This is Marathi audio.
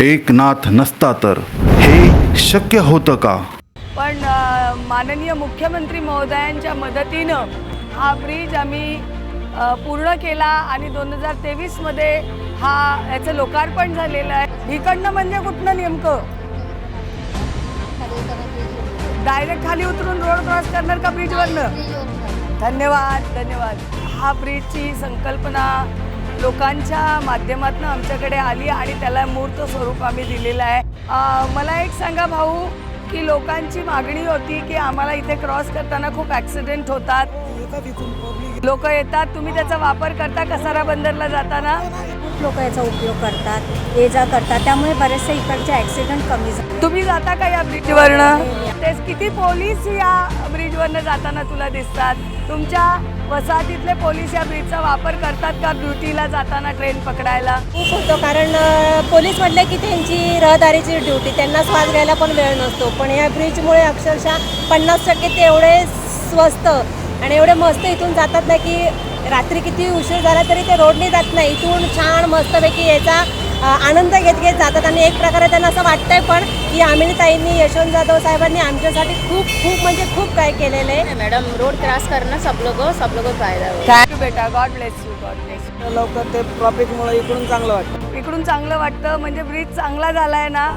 एकनाथ नसता तर हे शक्य होतं का? पण माननीय मुख्यमंत्री महोदयांच्या मदतीनं हा ब्रिज आम्ही पूर्ण केला आणि दोन हजार तेवीसमध्ये हा याचं लोकार्पण झालेलं आहे. इकडनं म्हणजे कुठनं नेमकं? डायरेक्ट खाली उतरून रोड क्रॉस करणार का ब्रिजवरनं. धन्यवाद धन्यवाद. हा ब्रिजची संकल्पना लोकांच्या माध्यमातून आमच्याकडे आली आणि त्याला मूर्त स्वरूप आम्ही दिलेलं आहे. मला एक सांगा भाऊ की लोकांची मागणी होती की आम्हाला इथे क्रॉस करताना खूप ॲक्सिडेंट होतात. लोक येतात तुम्ही त्याचा वापर करता कसारा बंदरला जाताना? खूप लोक याचा उपयोग करतात ये जा करतात त्यामुळे बरेचसे इकडचे ॲक्सिडेंट कमी झाले. तुम्ही जाता का या ब्रिजवरनं? तेच किती पोलीस या ब्रिजवरनं जाताना तुला दिसतात? तुमच्या वसाहतीतले पोलीस या ब्रिजचा वापर करतात का ड्युटीला जाताना ट्रेन पकडायला? खूप होतो कारण पोलीस म्हटलं की त्यांची रहदारीची ड्युटी त्यांना श्वास घ्यायला पण वेळ नसतो. पण या ब्रिजमुळे अक्षरशः पन्नास टक्के ते एवढे स्वस्त आणि एवढे मस्त इथून जातात ना की रात्री किती उशीर झाला तरी ते रोडने जात नाही. इथून छान मस्तपैकी याचा आनंद घेत घेत जातात. आणि एक प्रकारे त्यांना असं वाटतंय पण की आमिनीताईंनी यशवंत जाधव साहेबांनी आमच्यासाठी खूप खूप म्हणजे खूप काय केलेलं आहे. मैडम रोड क्रॉस करना सब लोगों सब लोगों को फायदा हो थँक्यू बेटा god bless you god bless लवकर ते ट्रॉफिकमुळे इकडून चांगलं वाटतं. इकडून चांगलं वाटतं म्हणजे ब्रिज चांगला झालाय ना.